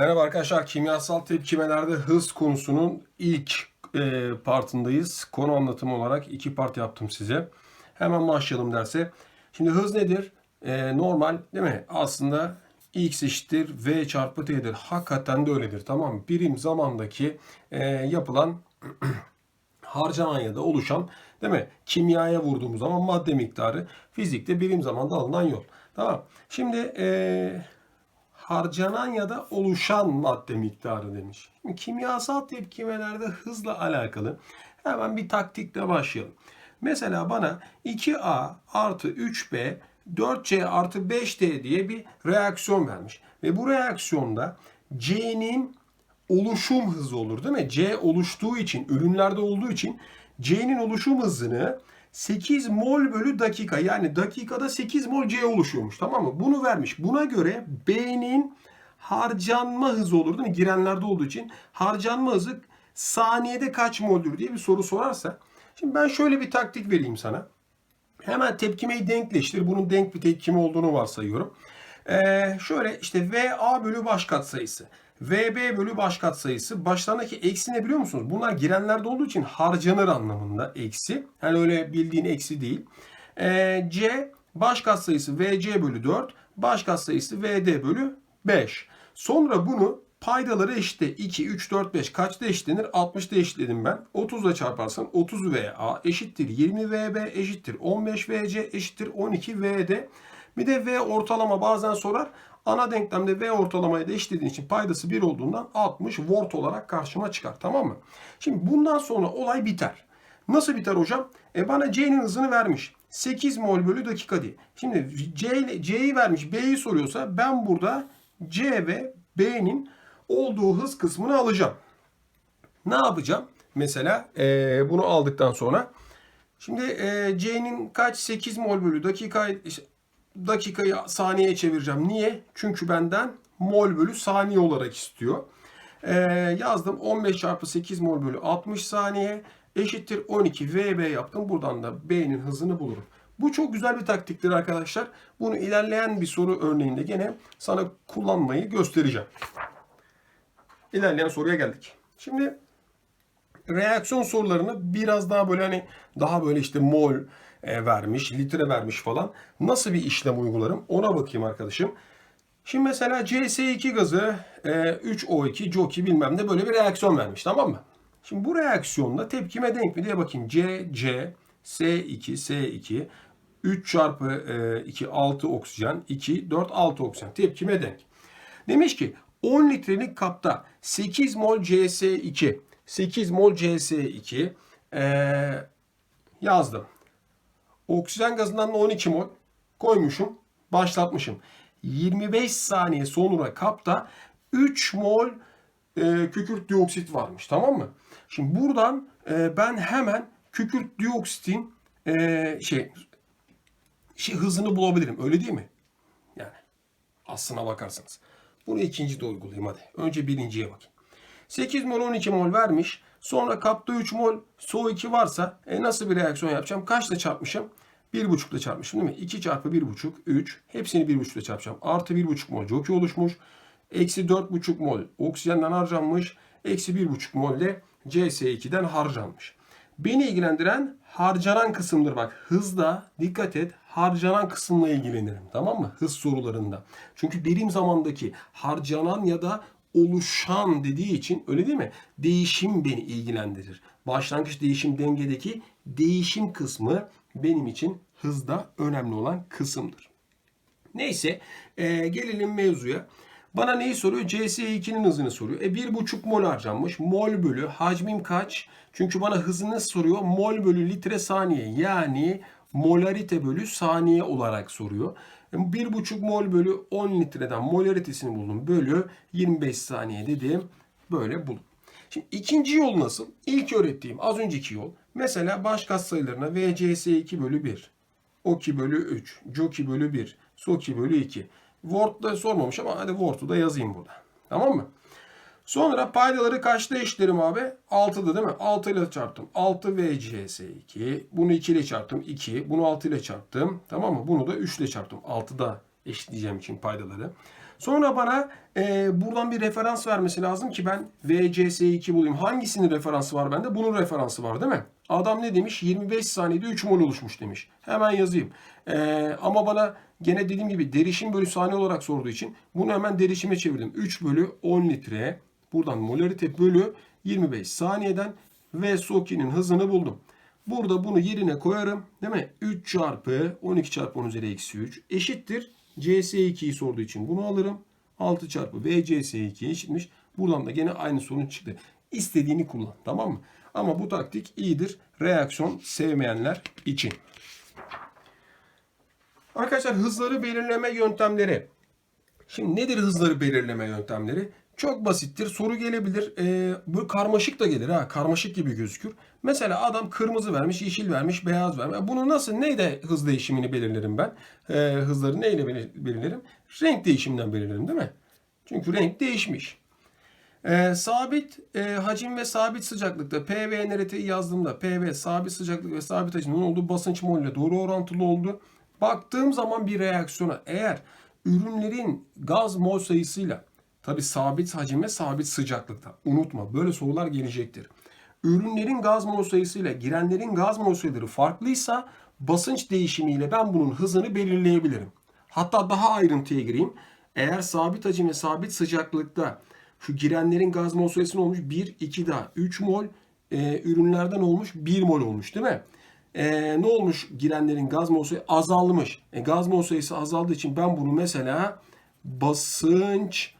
Merhaba arkadaşlar, kimyasal tepkimelerde hız konusunun ilk e, partındayız. Konu anlatımı olarak iki part yaptım size. Hemen başlayalım derse. Şimdi hız nedir? E, normal değil mi? Aslında x eşittir v çarpı t'dir. Hakikaten de öyledir tamam? Birim zamandaki e, yapılan harcanan ya da oluşan değil mi? Kimyaya vurduğumuz zaman madde miktarı fizikte birim zamanda alınan yol. Tamam. Şimdi eee harcanan ya da oluşan madde miktarı demiş. Şimdi kimyasal tepkimelerde hızla alakalı hemen bir taktikle başlayalım. Mesela bana 2A artı 3B 4C artı 5D diye bir reaksiyon vermiş. Ve bu reaksiyonda C'nin oluşum hızı olur değil mi? C oluştuğu için, ürünlerde olduğu için C'nin oluşum hızını 8 mol bölü dakika yani dakikada 8 mol C oluşuyormuş tamam mı? Bunu vermiş. Buna göre B'nin harcanma hızı olur değil mi? Girenlerde olduğu için harcanma hızı saniyede kaç moldür diye bir soru sorarsa. Şimdi ben şöyle bir taktik vereyim sana. Hemen tepkimeyi denkleştir. Bunun denk bir tepkime olduğunu varsayıyorum. Ee, şöyle işte VA bölü baş katsayısı. VB bölü baş katsayısı. Başlarındaki eksi ne biliyor musunuz? Bunlar girenlerde olduğu için harcanır anlamında eksi. Yani öyle bildiğin eksi değil. Ee, C baş katsayısı VC bölü 4. Baş katsayısı VD bölü 5. Sonra bunu paydaları eşitte 2, 3, 4, 5 kaçta eşitlenir? 60'da eşitledim ben. 30 ile çarparsan 30 VA eşittir 20 VB eşittir 15 VC eşittir 12 VD. Bir de V ortalama bazen sorar. Ana denklemde V ortalamayı da eşitlediğin için paydası 1 olduğundan 60 volt olarak karşıma çıkar. Tamam mı? Şimdi bundan sonra olay biter. Nasıl biter hocam? E bana C'nin hızını vermiş. 8 mol bölü dakika diye. Şimdi C, C'yi vermiş B'yi soruyorsa ben burada C ve B'nin olduğu hız kısmını alacağım. Ne yapacağım? Mesela e, bunu aldıktan sonra şimdi e, C'nin kaç 8 mol bölü dakika dakikayı saniyeye çevireceğim. Niye? Çünkü benden mol bölü saniye olarak istiyor. E, yazdım 15 çarpı 8 mol bölü 60 saniye eşittir 12 VB yaptım. Buradan da B'nin hızını bulurum. Bu çok güzel bir taktiktir arkadaşlar. Bunu ilerleyen bir soru örneğinde gene sana kullanmayı göstereceğim. İlerleyen soruya geldik. Şimdi reaksiyon sorularını biraz daha böyle hani daha böyle işte mol e, vermiş, litre vermiş falan. Nasıl bir işlem uygularım ona bakayım arkadaşım. Şimdi mesela CS2 gazı e, 3O2, CO2 bilmem ne böyle bir reaksiyon vermiş tamam mı? Şimdi bu reaksiyonda tepkime denk mi diye bakayım. C, C, S2, S2, 3 çarpı 2, 6 oksijen, 2, 4, 6 oksijen. Tepkime denk. Demiş ki 10 litrelik kapta 8 mol CS2, 8 mol CS2 ee, yazdım. Oksijen gazından da 12 mol koymuşum, başlatmışım. 25 saniye sonra kapta 3 mol e, kükürt dioksit varmış tamam mı? Şimdi buradan e, ben hemen kükürt dioksitin e, şey, şey hızını bulabilirim öyle değil mi? Yani aslına bakarsanız. Bunu ikinci de uygulayayım hadi. Önce birinciye bakayım. 8 mol 12 mol vermiş. Sonra kapta 3 mol SO2 varsa e nasıl bir reaksiyon yapacağım? Kaçla çarpmışım? 1,5 ile çarpmışım değil mi? 2 çarpı 1,5 3. Hepsini 1,5 ile çarpacağım. Artı 1,5 mol joki oluşmuş. Eksi 4,5 mol oksijenden harcanmış. Eksi 1,5 mol de CS2'den harcanmış. Beni ilgilendiren harcanan kısımdır bak. Hızda dikkat et harcanan kısımla ilgilenirim. Tamam mı? Hız sorularında. Çünkü birim zamandaki harcanan ya da oluşan dediği için öyle değil mi? Değişim beni ilgilendirir. Başlangıç değişim dengedeki değişim kısmı benim için hızda önemli olan kısımdır. Neyse e, gelelim mevzuya. Bana neyi soruyor? CS2'nin hızını soruyor. E 1,5 mol harcanmış. Mol bölü hacmim kaç? Çünkü bana hızını soruyor. Mol bölü litre saniye. Yani molarite bölü saniye olarak soruyor. 1,5 mol bölü 10 litreden molaritesini buldum. Bölü 25 saniye dedim. Böyle buldum. Şimdi ikinci yol nasıl? İlk öğrettiğim az önceki yol. Mesela baş katsayılarına VCS2 bölü 1. O2 bölü 3. CO2 bölü 1. SO2 bölü 2. Word'da sormamış ama hadi Word'u da yazayım burada. Tamam mı? Sonra paydaları kaçta eşitlerim abi? 6'da değil mi? 6 ile çarptım. 6 VCS2. Bunu 2 ile çarptım. 2. Bunu 6 ile çarptım. Tamam mı? Bunu da 3 ile çarptım. 6'da eşitleyeceğim için paydaları. Sonra bana e, buradan bir referans vermesi lazım ki ben VCS2 bulayım. Hangisinin referansı var bende? Bunun referansı var değil mi? Adam ne demiş? 25 saniyede 3 mol oluşmuş demiş. Hemen yazayım. E, ama bana gene dediğim gibi derişim bölü saniye olarak sorduğu için bunu hemen derişime çevirdim. 3 bölü 10 litre. Buradan molarite bölü 25 saniyeden ve SOKİ'nin hızını buldum. Burada bunu yerine koyarım. Değil mi? 3 çarpı 12 çarpı 10 üzeri eksi 3 eşittir. CS2'yi sorduğu için bunu alırım. 6 çarpı VCS2 eşitmiş. Buradan da gene aynı sonuç çıktı. İstediğini kullan. Tamam mı? Ama bu taktik iyidir. Reaksiyon sevmeyenler için. Arkadaşlar hızları belirleme yöntemleri. Şimdi nedir hızları belirleme yöntemleri? Çok basittir. Soru gelebilir. Ee, böyle karmaşık da gelir ha. Karmaşık gibi gözükür. Mesela adam kırmızı vermiş, yeşil vermiş, beyaz vermiş. Bunu nasıl, neyle hız değişimini belirlerim ben? Ee, hızları neyle belir- belirlerim? Renk değişiminden belirlerim değil mi? Çünkü renk değişmiş. Ee, sabit e, hacim ve sabit sıcaklıkta PV NRT'yi yazdığımda PV sabit sıcaklık ve sabit hacim ne oldu? Basınç mol ile doğru orantılı oldu. Baktığım zaman bir reaksiyona eğer ürünlerin gaz mol sayısıyla tabi sabit hacim ve sabit sıcaklıkta unutma böyle sorular gelecektir. Ürünlerin gaz mol sayısıyla girenlerin gaz mol sayıları farklıysa basınç değişimiyle ben bunun hızını belirleyebilirim. Hatta daha ayrıntıya gireyim. Eğer sabit hacim ve sabit sıcaklıkta şu girenlerin gaz mol sayısı ne olmuş? 1, 2 daha 3 mol. e, ürünlerden olmuş 1 mol olmuş değil mi? E, ne olmuş girenlerin gaz mol sayısı? Azalmış. E, gaz mol sayısı azaldığı için ben bunu mesela basınç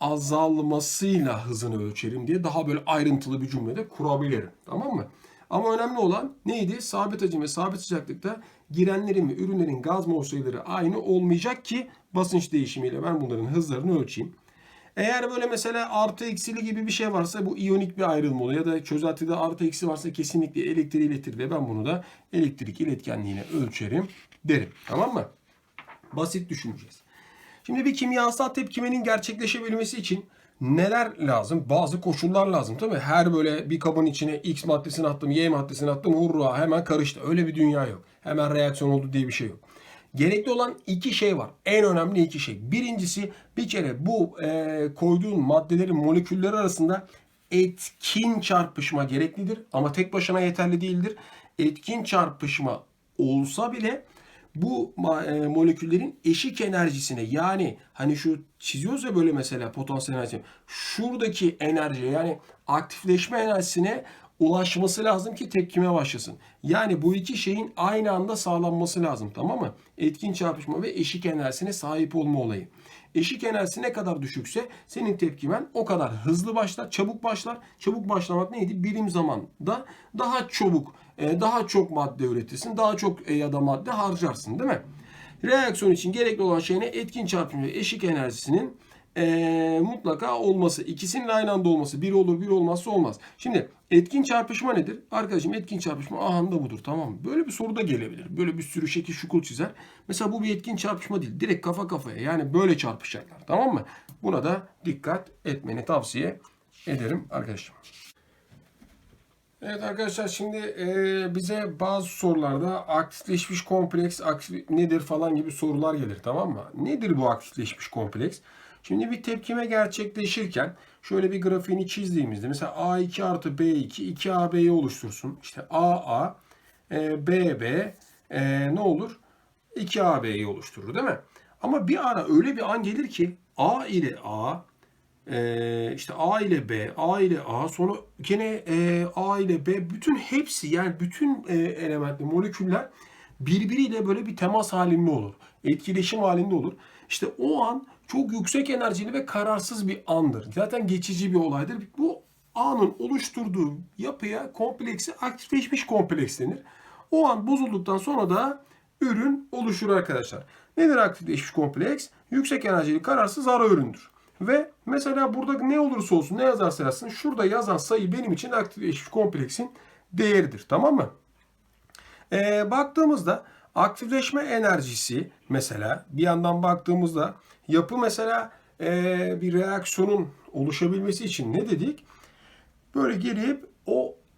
azalmasıyla hızını ölçerim diye daha böyle ayrıntılı bir cümlede kurabilirim. Tamam mı? Ama önemli olan neydi? Sabit hacim ve sabit sıcaklıkta girenlerin ve ürünlerin gaz mol sayıları aynı olmayacak ki basınç değişimiyle ben bunların hızlarını ölçeyim. Eğer böyle mesela artı eksili gibi bir şey varsa bu iyonik bir ayrılma oluyor. Ya da çözeltide artı eksi varsa kesinlikle elektriği iletir ve ben bunu da elektrik iletkenliğine ölçerim derim. Tamam mı? Basit düşüneceğiz. Şimdi bir kimyasal tepkimenin gerçekleşebilmesi için neler lazım? Bazı koşullar lazım mi? Her böyle bir kabın içine X maddesini attım, Y maddesini attım, hurra hemen karıştı. Öyle bir dünya yok. Hemen reaksiyon oldu diye bir şey yok. Gerekli olan iki şey var. En önemli iki şey. Birincisi bir kere bu e, koyduğun maddelerin molekülleri arasında etkin çarpışma gereklidir. Ama tek başına yeterli değildir. Etkin çarpışma olsa bile bu e, moleküllerin eşik enerjisine yani hani şu çiziyoruz ya böyle mesela potansiyel enerji. Şuradaki enerji yani aktifleşme enerjisine ulaşması lazım ki tepkime başlasın. Yani bu iki şeyin aynı anda sağlanması lazım tamam mı? Etkin çarpışma ve eşik enerjisine sahip olma olayı. Eşik enerjisi ne kadar düşükse senin tepkimen o kadar hızlı başlar, çabuk başlar. Çabuk başlamak neydi? Birim zamanda daha çabuk, daha çok madde üretirsin, daha çok e, ya da madde harcarsın değil mi? Reaksiyon için gerekli olan şey ne? Etkin çarpım ve eşik enerjisinin e, mutlaka olması. İkisinin aynı anda olması. Bir olur bir olmazsa olmaz. Şimdi etkin çarpışma nedir? Arkadaşım etkin çarpışma ahanda budur tamam mı? Böyle bir soru da gelebilir. Böyle bir sürü şekil şukul çizer. Mesela bu bir etkin çarpışma değil. Direkt kafa kafaya yani böyle çarpışacaklar tamam mı? Buna da dikkat etmeni tavsiye ederim arkadaşım. Evet arkadaşlar şimdi e, bize bazı sorularda aktifleşmiş kompleks aktif, nedir falan gibi sorular gelir tamam mı? Nedir bu aktifleşmiş kompleks? Şimdi bir tepkime gerçekleşirken şöyle bir grafiğini çizdiğimizde mesela A2 artı B2 2AB'yi oluştursun. İşte AA, e, BB e, ne olur? 2AB'yi oluşturur değil mi? Ama bir ara öyle bir an gelir ki A ile A ee, işte A ile B, A ile A, sonra gene e, A ile B, bütün hepsi yani bütün e, elementler, moleküller birbiriyle böyle bir temas halinde olur. Etkileşim halinde olur. İşte o an çok yüksek enerjili ve kararsız bir andır. Zaten geçici bir olaydır. Bu anın oluşturduğu yapıya kompleksi aktifleşmiş kompleks denir. O an bozulduktan sonra da ürün oluşur arkadaşlar. Nedir aktifleşmiş kompleks? Yüksek enerjili kararsız ara üründür. Ve mesela burada ne olursa olsun ne yazarsa yazsın şurada yazan sayı benim için aktifleşmiş kompleksin değeridir. Tamam mı? Ee, baktığımızda aktifleşme enerjisi mesela bir yandan baktığımızda yapı mesela ee, bir reaksiyonun oluşabilmesi için ne dedik? Böyle gelip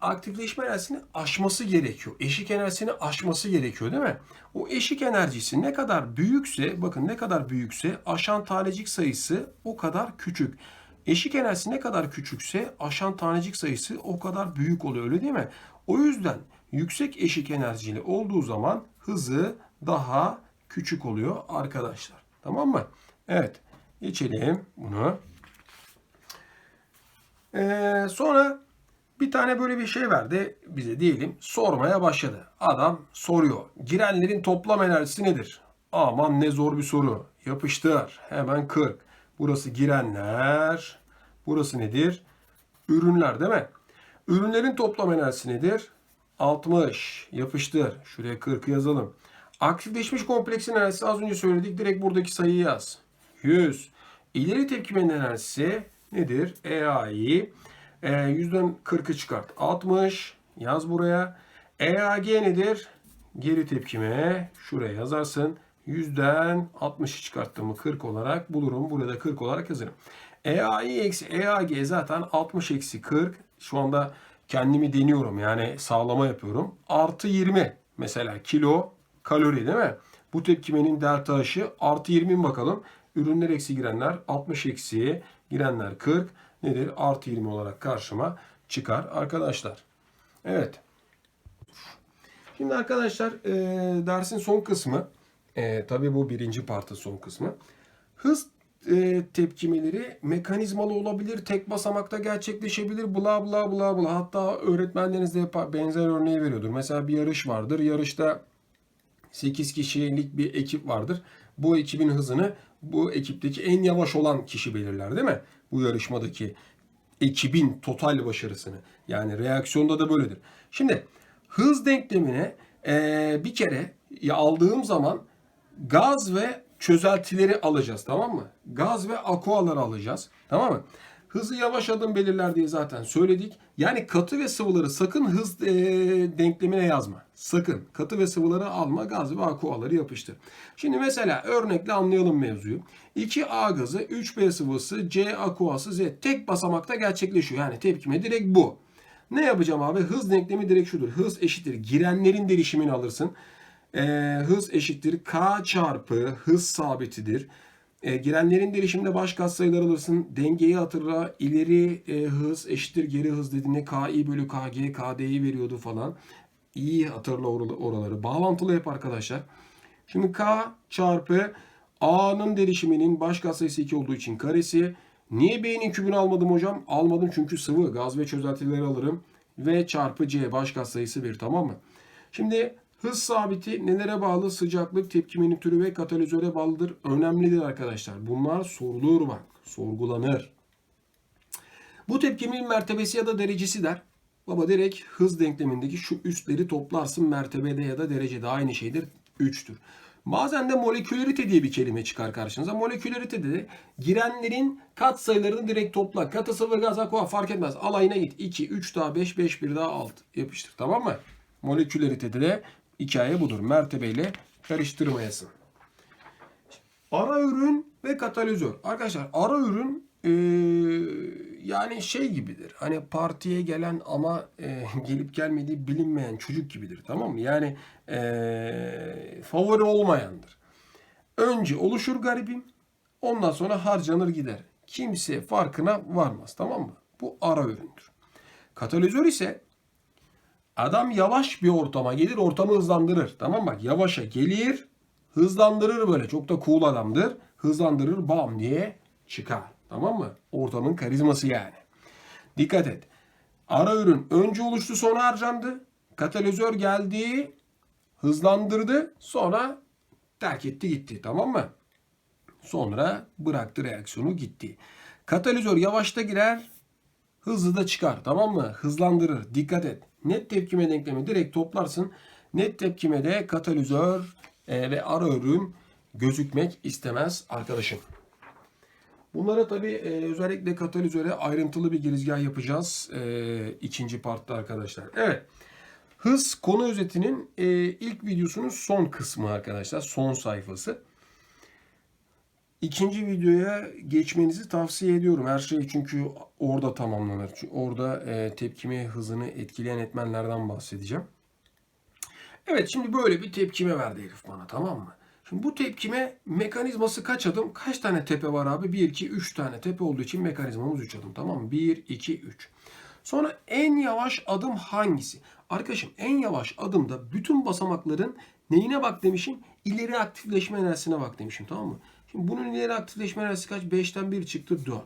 aktifleşme enerjisini aşması gerekiyor. Eşik enerjisini aşması gerekiyor değil mi? O eşik enerjisi ne kadar büyükse, bakın ne kadar büyükse aşan tanecik sayısı o kadar küçük. Eşik enerjisi ne kadar küçükse aşan tanecik sayısı o kadar büyük oluyor öyle değil mi? O yüzden yüksek eşik enerjili olduğu zaman hızı daha küçük oluyor arkadaşlar. Tamam mı? Evet. Geçelim bunu. Ee, sonra bir tane böyle bir şey verdi bize diyelim. Sormaya başladı. Adam soruyor. Girenlerin toplam enerjisi nedir? Aman ne zor bir soru. Yapıştır. Hemen 40. Burası girenler. Burası nedir? Ürünler değil mi? Ürünlerin toplam enerjisi nedir? 60. Yapıştır. Şuraya 40 yazalım. Aktifleşmiş kompleksin enerjisi az önce söyledik. Direkt buradaki sayıyı yaz. 100. İleri tepkimenin enerjisi nedir? EAI. E, 100'den 40'ı çıkart. 60. Yaz buraya. EAG nedir? Geri tepkime. Şuraya yazarsın. 100'den 60'ı çıkarttığımı 40 olarak bulurum. Burada 40 olarak yazarım. EAI eksi EAG zaten 60 eksi 40. Şu anda kendimi deniyorum. Yani sağlama yapıyorum. Artı 20 mesela kilo kalori değil mi? Bu tepkimenin delta H'ı artı 20 bakalım. Ürünler eksi girenler 60 eksi girenler 40 nedir? Artı 20 olarak karşıma çıkar arkadaşlar. Evet. Şimdi arkadaşlar e, dersin son kısmı. E, tabii bu birinci partı son kısmı. Hız e, tepkimeleri mekanizmalı olabilir, tek basamakta gerçekleşebilir, bla bla bla bla. Hatta öğretmenleriniz de benzer örneği veriyordur. Mesela bir yarış vardır. Yarışta 8 kişilik bir ekip vardır. Bu ekibin hızını bu ekipteki en yavaş olan kişi belirler değil mi? Bu yarışmadaki ekibin total başarısını. Yani reaksiyonda da böyledir. Şimdi hız denklemine eee, bir kere aldığım zaman gaz ve çözeltileri alacağız tamam mı? Gaz ve aquaları alacağız tamam mı? Hızı yavaş adım belirler diye zaten söyledik. Yani katı ve sıvıları sakın hız e, denklemine yazma. Sakın katı ve sıvıları alma, gaz ve aquaları yapıştır. Şimdi mesela örnekle anlayalım mevzuyu. 2A gazı, 3B sıvısı, C aquası, Z tek basamakta gerçekleşiyor. Yani tepkime direkt bu. Ne yapacağım abi? Hız denklemi direkt şudur. Hız eşittir. Girenlerin derişimini alırsın. Ee, hız eşittir. K çarpı hız sabitidir. E, girenlerin derişiminde baş katsayılar alırsın. Dengeyi hatırla. İleri e, hız eşittir geri hız dediğinde KI bölü KG, KD'yi veriyordu falan. İyi hatırla or- oraları. Bağlantılı hep arkadaşlar. Şimdi K çarpı A'nın derişiminin baş katsayısı 2 olduğu için karesi. Niye B'nin kübünü almadım hocam? Almadım çünkü sıvı. Gaz ve çözeltileri alırım. V çarpı C baş katsayısı 1 tamam mı? Şimdi Hız sabiti nelere bağlı? Sıcaklık, tepkimenin türü ve katalizöre bağlıdır. Önemlidir arkadaşlar. Bunlar sorulur bak. Sorgulanır. Bu tepkimin mertebesi ya da derecesi der. Baba direkt hız denklemindeki şu üstleri toplarsın mertebede ya da derecede aynı şeydir. 3'tür. Bazen de molekülerite diye bir kelime çıkar karşınıza. Moleküleritede de girenlerin kat sayılarını direkt topla. Katı sıvı gaz aqua fark etmez. Alayına git. 2, 3 daha 5, 5 bir daha 6. Yapıştır tamam mı? Moleküleritede de hikaye budur. Mertebeyle karıştırmayasın. Ara ürün ve katalizör. Arkadaşlar ara ürün e, yani şey gibidir. Hani partiye gelen ama e, gelip gelmediği bilinmeyen çocuk gibidir. Tamam mı? Yani e, favori olmayandır. Önce oluşur garibim. Ondan sonra harcanır gider. Kimse farkına varmaz. Tamam mı? Bu ara üründür. Katalizör ise Adam yavaş bir ortama gelir, ortamı hızlandırır. Tamam bak yavaşa gelir, hızlandırır böyle. Çok da cool adamdır. Hızlandırır bam diye çıkar. Tamam mı? Ortamın karizması yani. Dikkat et. Ara ürün önce oluştu sonra harcandı. Katalizör geldi, hızlandırdı, sonra terk etti gitti. Tamam mı? Sonra bıraktı reaksiyonu gitti. Katalizör yavaşta girer, hızlı da çıkar. Tamam mı? Hızlandırır. Dikkat et. Net tepkime denklemi direkt toplarsın. Net tepkime de katalizör e, ve ara ürün gözükmek istemez arkadaşım. Bunlara tabi e, özellikle katalizöre ayrıntılı bir girizgah yapacağız e, ikinci partta arkadaşlar. Evet. Hız konu özetinin e, ilk videosunun son kısmı arkadaşlar. Son sayfası. İkinci videoya geçmenizi tavsiye ediyorum. Her şey çünkü orada tamamlanır. Çünkü orada e, tepkime hızını etkileyen etmenlerden bahsedeceğim. Evet şimdi böyle bir tepkime verdi herif bana tamam mı? Şimdi bu tepkime mekanizması kaç adım? Kaç tane tepe var abi? 1, 2, 3 tane tepe olduğu için mekanizmamız 3 adım tamam mı? 1, 2, 3. Sonra en yavaş adım hangisi? Arkadaşım en yavaş adımda bütün basamakların neyine bak demişim? İleri aktifleşme enerjisine bak demişim tamam mı? Şimdi bunun ileri aktifleşme enerjisi kaç? 5'ten 1 çıktı 4.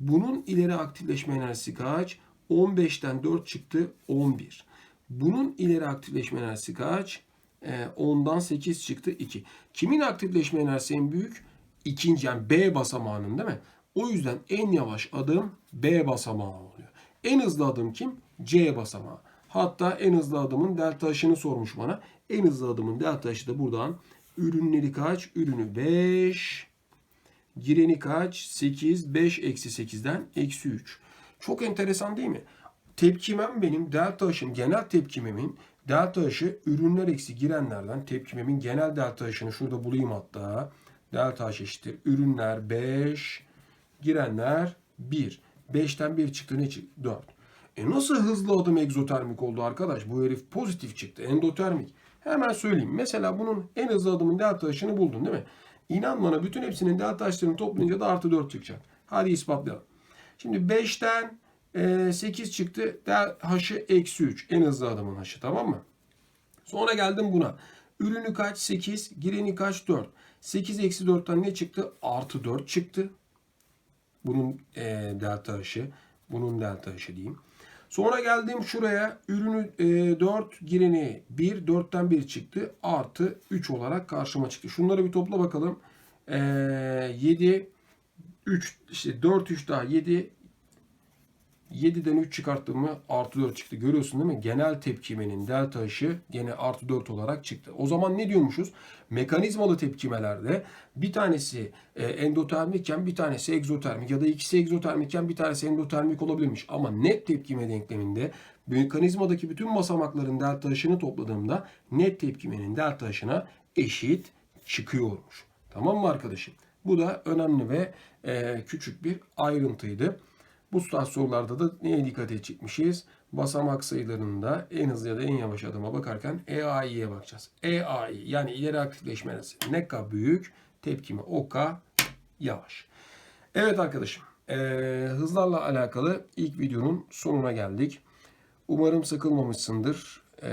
Bunun ileri aktifleşme enerjisi kaç? 15'ten 4 çıktı 11. Bunun ileri aktifleşme enerjisi kaç? Ee, 10'dan 8 çıktı 2. Kimin aktifleşme enerjisi en büyük? İkinci yani B basamağının değil mi? O yüzden en yavaş adım B basamağı oluyor. En hızlı adım kim? C basamağı. Hatta en hızlı adımın delta H'ını sormuş bana. En hızlı adımın delta H'ı da buradan. Ürünleri kaç? Ürünü 5. Gireni kaç? 8. 5 eksi 8'den eksi 3. Çok enteresan değil mi? Tepkimem benim delta H'ım genel tepkimemin delta H'ı ürünler eksi girenlerden tepkimemin genel delta H'ını şurada bulayım hatta. Delta H eşittir. Ürünler 5. Girenler 1. 5'ten 1 çıktı ne çıktı? 4. E nasıl hızlı adım egzotermik oldu arkadaş? Bu herif pozitif çıktı. Endotermik. Hemen söyleyeyim. Mesela bunun en hızlı adımın delta H'ını buldun değil mi? İnan bana bütün hepsinin delta H'larını toplayınca da artı 4 çıkacak. Hadi ispatlayalım. Şimdi 5'ten 8 çıktı. Del H'ı eksi 3. En hızlı adımın H'ı tamam mı? Sonra geldim buna. Ürünü kaç? 8. Gireni kaç? 4. 8 eksi 4'ten ne çıktı? Artı 4 çıktı. Bunun e, delta H'ı. Bunun delta H'ı diyeyim. Sonra geldim şuraya. Ürünü e, 4, gireni 1. 4'ten 1 çıktı. Artı 3 olarak karşıma çıktı. Şunları bir topla bakalım. E, 7, 3, işte 4, 3 daha 7, 7'den 3 çıkarttım mı artı 4 çıktı. Görüyorsun değil mi? Genel tepkimenin delta H'ı gene artı 4 olarak çıktı. O zaman ne diyormuşuz? Mekanizmalı tepkimelerde bir tanesi e, endotermikken bir tanesi egzotermik ya da ikisi egzotermikken bir tanesi endotermik olabilirmiş. Ama net tepkime denkleminde mekanizmadaki bütün basamakların delta H'ını topladığımda net tepkimenin delta H'ına eşit çıkıyormuş. Tamam mı arkadaşım? Bu da önemli ve e, küçük bir ayrıntıydı. Bu tarz sorularda da neye dikkat edecekmişiz? Basamak sayılarında en hızlı ya da en yavaş adıma bakarken EAI'ye bakacağız. EAI yani ileri aktifleşme enerjisi ne kadar büyük, tepkimi o kadar yavaş. Evet arkadaşım, e, hızlarla alakalı ilk videonun sonuna geldik. Umarım sıkılmamışsındır e,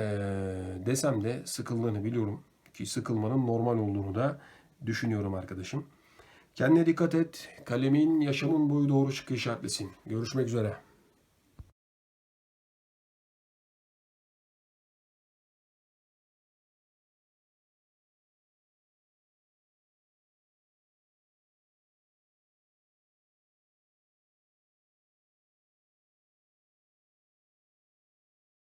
desem de sıkıldığını biliyorum ki sıkılmanın normal olduğunu da düşünüyorum arkadaşım. Kendine dikkat et. Kalemin yaşamın boyu doğru çıkı işaretlesin. Görüşmek üzere.